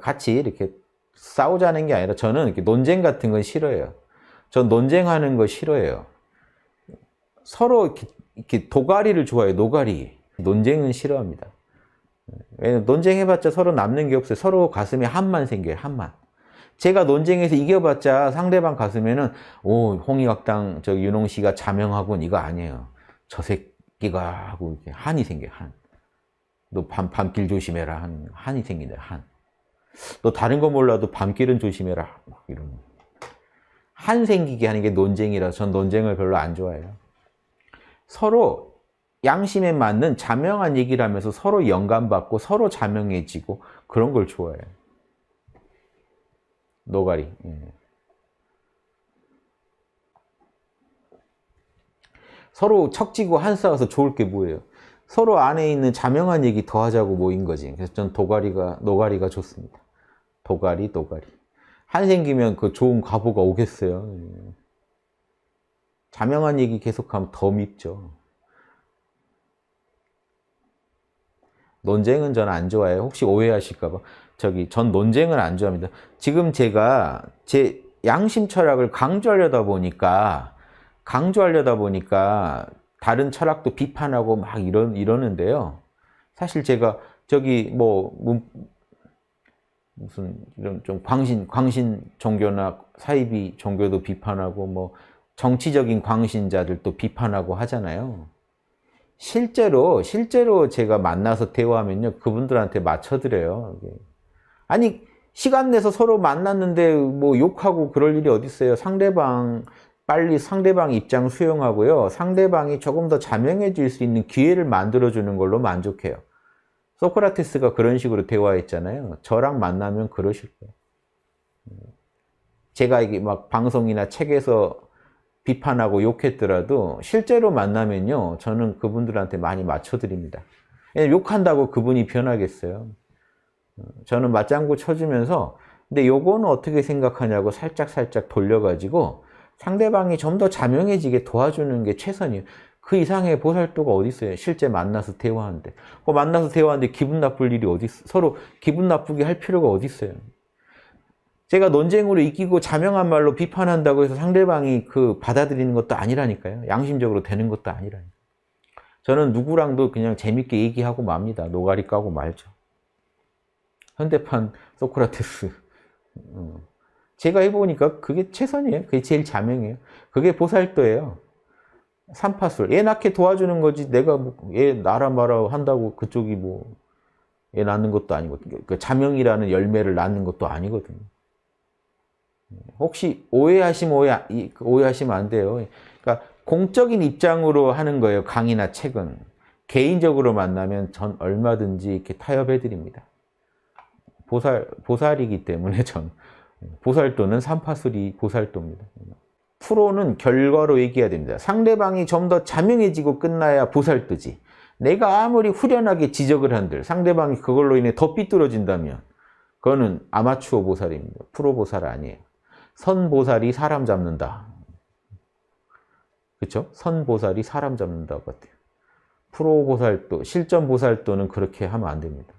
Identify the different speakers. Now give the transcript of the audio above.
Speaker 1: 같이 이렇게 싸우자는 게 아니라 저는 이렇게 논쟁 같은 건 싫어해요. 전 논쟁하는 거 싫어해요. 서로 이렇게, 이렇게 도가리를 좋아해요. 노가리. 논쟁은 싫어합니다. 왜냐면 논쟁해봤자 서로 남는 게 없어요. 서로 가슴에 한만 생겨요. 한만. 제가 논쟁에서 이겨봤자 상대방 가슴에는 오 홍익학당 저 윤홍 씨가 자명하군 이거 아니에요. 저 새끼가 하고 한이 생겨요. 한. 너 밤, 밤길 조심해라. 한, 한이 생긴다. 한. 너 다른 거 몰라도 밤길은 조심해라. 막 이런. 한 생기게 하는 게 논쟁이라서 전 논쟁을 별로 안 좋아해요. 서로 양심에 맞는 자명한 얘기를 하면서 서로 영감받고 서로 자명해지고 그런 걸 좋아해요. 노가리. 예. 서로 척지고 한싸워서 좋을 게 뭐예요? 서로 안에 있는 자명한 얘기 더 하자고 모인 거지. 그래서 전 도가리가, 노가리가 좋습니다. 도가리, 노가리. 한 생기면 그 좋은 과보가 오겠어요. 예. 자명한 얘기 계속하면 더 밉죠. 논쟁은 저는 안 좋아해요. 혹시 오해하실까봐. 저기, 전 논쟁을 안 좋아합니다. 지금 제가 제 양심 철학을 강조하려다 보니까, 강조하려다 보니까 다른 철학도 비판하고 막 이러, 이러는데요. 사실 제가 저기 뭐, 문- 무슨 이런 좀 광신, 광신 종교나 사이비 종교도 비판하고 뭐 정치적인 광신자들도 비판하고 하잖아요. 실제로, 실제로 제가 만나서 대화하면요. 그분들한테 맞춰드려요. 아니, 시간 내서 서로 만났는데 뭐 욕하고 그럴 일이 어디 있어요. 상대방, 빨리 상대방 입장 수용하고요. 상대방이 조금 더 자명해질 수 있는 기회를 만들어주는 걸로 만족해요. 소크라테스가 그런 식으로 대화했잖아요. 저랑 만나면 그러실 거예요. 제가 이게 막 방송이나 책에서 비판하고 욕했더라도 실제로 만나면요. 저는 그분들한테 많이 맞춰드립니다. 왜냐면 욕한다고 그분이 변하겠어요. 저는 맞장구 쳐주면서 근데 요거는 어떻게 생각하냐고 살짝살짝 돌려가지고 상대방이 좀 더 자명해지게 도와주는 게 최선이에요. 그 이상의 보살도가 어디 있어요? 실제 만나서 대화하는데. 그 만나서 대화하는데 기분 나쁠 일이 어디 있어? 서로 기분 나쁘게 할 필요가 어디 있어요? 제가 논쟁으로 이기고 자명한 말로 비판한다고 해서 상대방이 그 받아들이는 것도 아니라니까요. 양심적으로 되는 것도 아니라니까요. 저는 누구랑도 그냥 재밌게 얘기하고 맙니다. 노가리 까고 말죠. 현대판 소크라테스. 어. 제가 해보니까 그게 최선이에요. 그게 제일 자명해요. 그게 보살도예요. 삼파술. 얘 낳게 도와주는 거지. 내가 뭐, 얘 나라 마라 한다고 그쪽이 뭐, 얘 낳는 것도 아니고, 그 자명이라는 열매를 낳는 것도 아니거든요. 혹시 오해하시면 오해, 이- 오해하시면 안 돼요. 그러니까 공적인 입장으로 하는 거예요. 강의나 책은. 개인적으로 만나면 전 얼마든지 이렇게 타협해 드립니다. 보살, 보살이기 때문에 전. 보살도는 삼파술이 보살도입니다. 프로는 결과로 얘기해야 됩니다. 상대방이 좀 더 자명해지고 끝나야 보살도지. 내가 아무리 후련하게 지적을 한들 상대방이 그걸로 인해 더 삐뚤어진다면 그거는 아마추어 보살입니다. 프로 보살 아니에요. 선 보살이 사람 잡는다. 그렇죠? 선 보살이 사람 잡는다고 같아요. 프로 보살도, 실전 보살도는 그렇게 하면 안 됩니다.